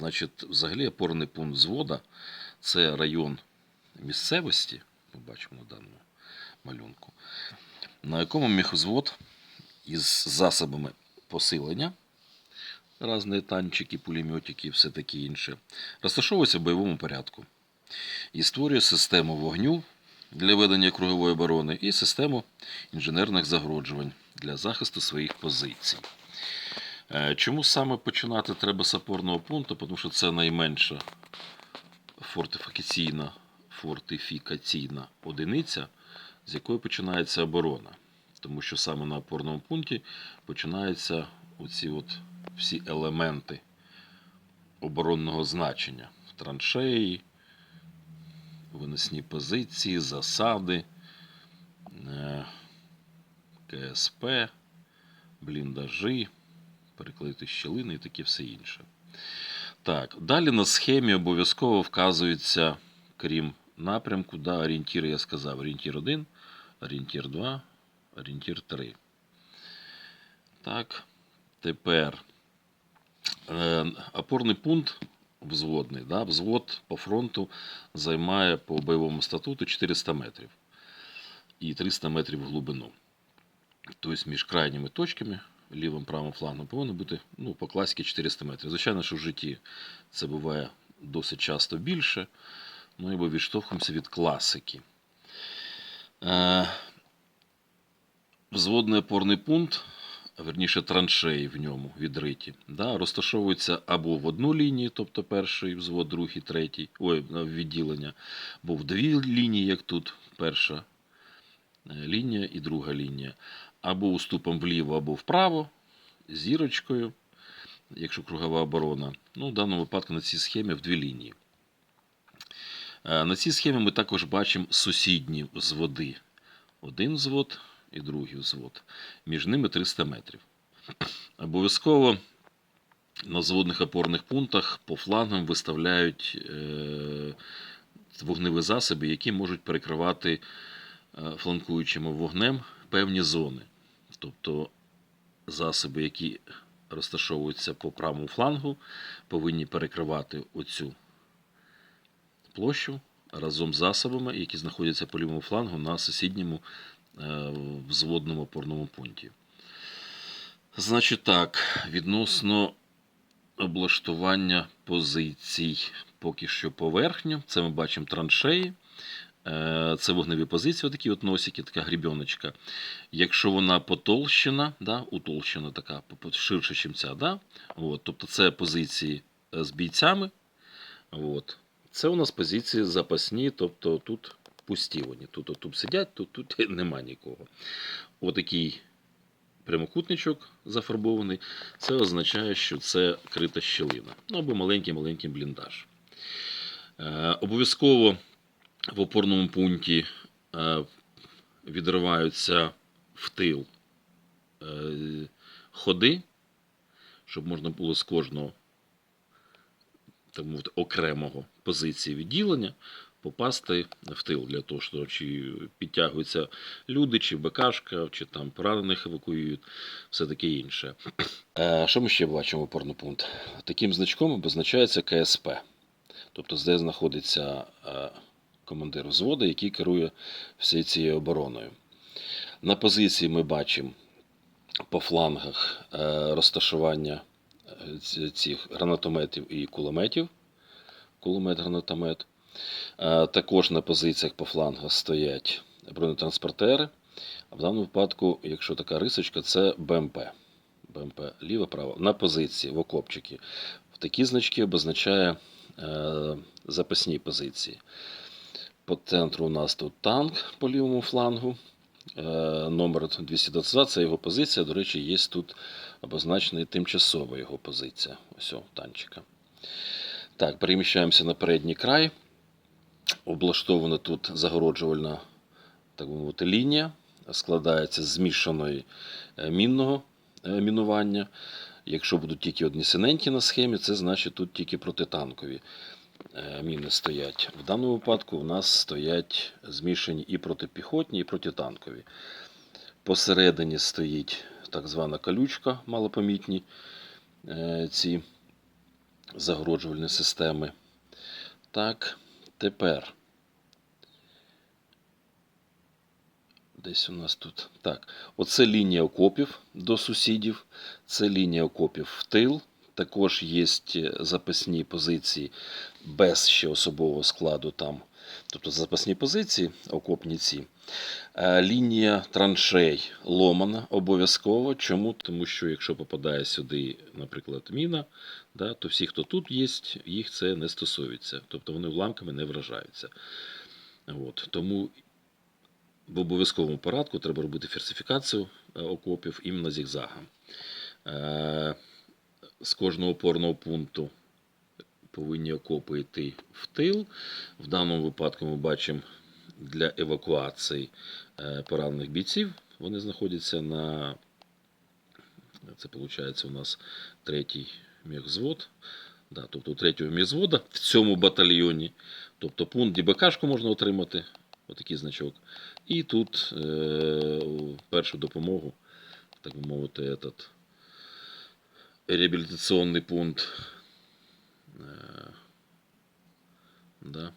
Значить, взагалі опорний пункт звода це район місцевості, ми бачимо на даному малюнку, на якому міхвзвод із засобами посилення, різні танчики, пулеметики і все таке інше, розташовується в бойовому порядку і створює систему вогню для ведення кругової оборони і систему інженерних загороджувань для захисту своїх позицій. Е, Чому саме починати треба з опорного пункту? Тому що це найменша фортифікаційна, фортифікаційна одиниця, з якої починається оборона. Тому що саме на опорному пункті починаються оці от всі елементи оборонного значення. Траншеї, виносні позиції, засади, е, КСП, бліндажі, перекрити щілини і таке все інше. Так, далі на схемі обов'язково вказується, крім напрямку, да, орієнтір, я сказав, орієнтір 1, орієнтір 2, орієнтір 3. Так, тепер е, опорний пункт взводний. Да, взвод по фронту займає по бойовому статуту 400 метрів і 300 метрів в глибину. Тобто між крайніми точками, лівим правим флангом, повинно бути ну, по класіки 400 метрів. Звичайно, що в житті це буває досить часто більше. Ну і відштовхуємося від класики. Е, взводний опорний пункт, верніше траншеї в ньому відриті, да, розташовуються або в одну лінію, тобто перший взвод, другий, третій, ой, відділення, або в дві лінії, як тут перша лінія і друга лінія, або уступом вліво, або вправо, зірочкою, якщо кругова оборона. Ну, в даному випадку на цій схемі в дві лінії. Е, На цій схемі ми також бачимо сусідні взводи. Один взвод і другий взвод. Між ними 300 метрів. Обов'язково на зводних опорних пунктах по флангам виставляють е, вогневі засоби, які можуть перекривати е, фланкуючим вогнем певні зони. Тобто засоби, які розташовуються по правому флангу, повинні перекривати оцю площу разом з засобами, які знаходяться по лівому флангу на сусідньому е, взводному опорному пункті. Значить так, відносно облаштування позицій поки що поверхню, це ми бачимо траншеї. Е, Це вогневі позиції, такі от носики, така грібіночка. Якщо вона потолщена, да, утолщена така, ширше, ніж ця, да, от, тобто це позиції е, з бійцями. От. Це у нас позиції запасні, тобто тут пусті вони. Тут, тут сидять, тут, тут нема нікого. Отакий прямокутничок зафарбований. Це означає, що це крита щілина. Ну або маленький-маленький бліндаж. Е, обов'язково в опорному пункті е, відриваються в тил е, ходи, щоб можна було з кожного так мовити, окремого позиції відділення попасти в тил для того, що чи підтягуються люди, чи БКшка, чи там поранених евакуюють, все таке інше. Е, Що ми ще бачимо в опорний пункт? Таким значком обозначається КСП. Тобто, де знаходиться командир взводу, який керує всією цією обороною. На позиції ми бачимо по флангах е, розташування е, цих гранатометів і кулеметів. Кулемет, гранатомет. Е, Також на позиціях по флангах стоять бронетранспортери. А в даному випадку, якщо така рисочка, це БМП. БМП ліво, право. На позиції в окопчики. В такі значки обозначає запасні позиції. По центру у нас тут танк по лівому флангу. Е, номер 222 це його позиція. До речі, є тут обозначена тимчасова його позиція. Ось о, танчика. Так, переміщаємося на передній край. Облаштована тут загороджувальна так мовити, лінія. Складається з змішаної е, мінного е, мінування. Якщо будуть тільки одні синенькі на схемі, це значить тут тільки протитанкові міни стоять. В даному випадку у нас стоять змішані і протипіхотні, і протитанкові. Посередині стоїть так звана колючка, малопомітні е, ці загороджувальні системи. Так, тепер. Десь у нас тут. Так, оце лінія окопів до сусідів, це лінія окопів в тил. Також є запасні позиції без ще особового складу там. Тобто запасні позиції, окопні ці. Е, Лінія траншей ломана обов'язково. Чому? Тому що якщо попадає сюди, наприклад, міна, да, то всі, хто тут є, їх це не стосується. Тобто вони уламками не вражаються. От. Тому в обов'язковому порядку треба робити ферсифікацію е, окопів іменно зігзагом. З кожного опорного пункту повинні окопи йти в тил. В даному випадку ми бачимо для евакуації е, поранених бійців. Вони знаходяться на це виходить у нас третій міхзвод. Да, тобто третього мізвода в цьому батальйоні. Тобто пункт ДБКшку можна отримати, отакий значок. І тут е, першу допомогу, так мовити, этот, реабілітаційний пункт. Е, да.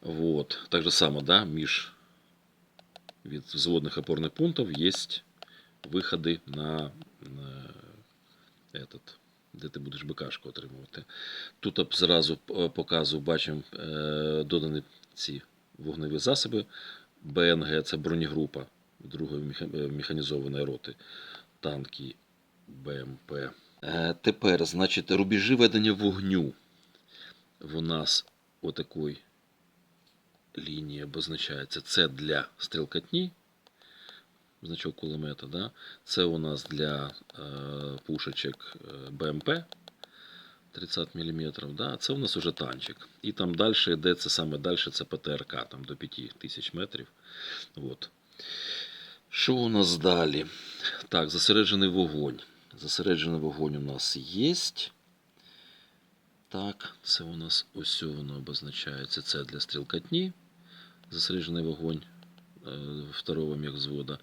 Вот. Так же само, да, між від взводних опорних пунктів є виходи на, на этот, де ти будеш БКшку отримувати. Тут зразу е, показую, бачимо додані ці вогневі засоби. БНГ це бронегрупа другої механізованої роти, танки БМП. Е, тепер, значить, рубежі ведення вогню. В нас отакої лінії обозначається. Це для стрілкатні, значок кулемета. Да? Це у нас для е, пушечок БМП 30 мм. Да? Це у нас уже танчик. І там далі йде це саме далі, це ПТРК там до 5000 метрів. От. Що у нас далі? Так, зосереджений вогонь. Зосереджений вогонь у нас є. Так, це у нас ось воно обозначається. Це для стрілкатні. Зосереджений вогонь е, второго мехвзвода.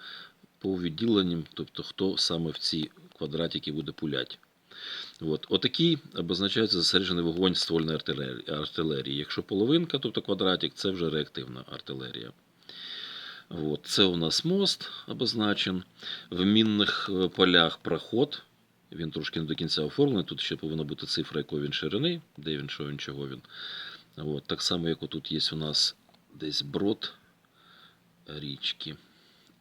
По відділенням, тобто хто саме в ці квадратики буде пуляти. От. Отакий обозначається зосереджений вогонь ствольної артилерії. Якщо половинка, тобто квадратик, це вже реактивна артилерія. От. Це у нас мост обозначен. В мінних е, полях проход. Він трошки не до кінця оформлений. Тут ще повинна бути цифра, якої він ширини, де він, що він, чого він. От. Так само, як отут є у нас десь брод річки.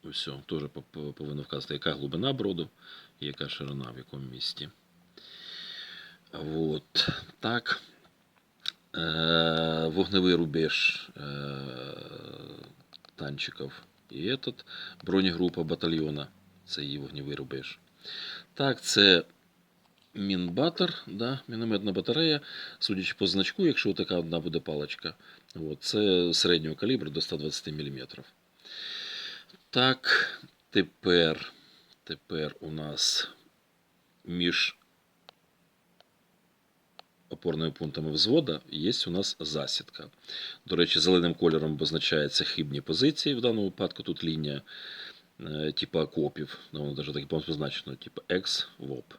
Ось, теж по- повинно вказати, яка глибина броду і яка ширина в якому місті. Вот. Так. Е, вогневий рубеж танчиків. І этот бронегрупа батальйона. Це її вогневий рубеж. Так, це мінбатер, да, мінометна батарея. Судячи по значку, якщо така одна буде паличка, от, це середнього калібру до 120 мм. Так, тепер, тепер у нас між опорними пунктами взвода є у нас засідка. До речі, зеленим кольором обозначаються хибні позиції. В даному випадку тут лінія типу окопів. Ну, воно навіть так позначено, типу екс-ВОП.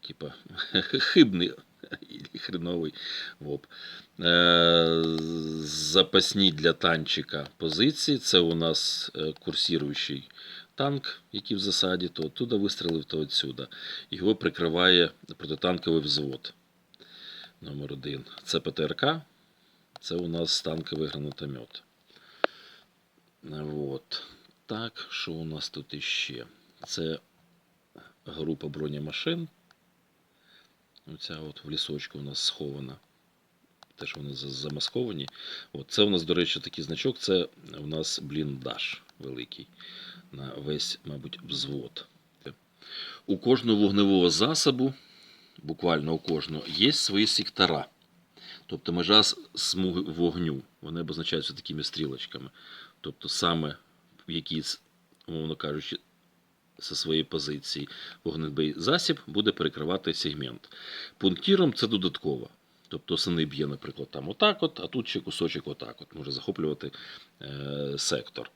Типа хибний хреновий ВОП. Е, запасні для танчика позиції. Це у нас е, курсіруючий танк, який в засаді, то оттуда вистрілив, то отсюда. Його прикриває протитанковий взвод номер один. Це ПТРК. Це у нас танковий гранатомет. Вот. Так, що у нас тут іще? Це група бронемашин. Оця от в лісочку у нас схована. Теж вони замасковані. От. Це у нас, до речі, такий значок. Це у нас бліндаж великий. На весь, мабуть, взвод. У кожного вогневого засобу, буквально у кожного, є свої сектора. Тобто межа смуги вогню. Вони обозначаються такими стрілочками. Тобто саме в якійсь, умовно кажучи, зі своєї позиції вогневий засіб буде перекривати сегмент. Пунктіром це додатково. Тобто основний б'є, наприклад, там отак, от, а тут ще кусочок отак. От, може захоплювати е, сектор.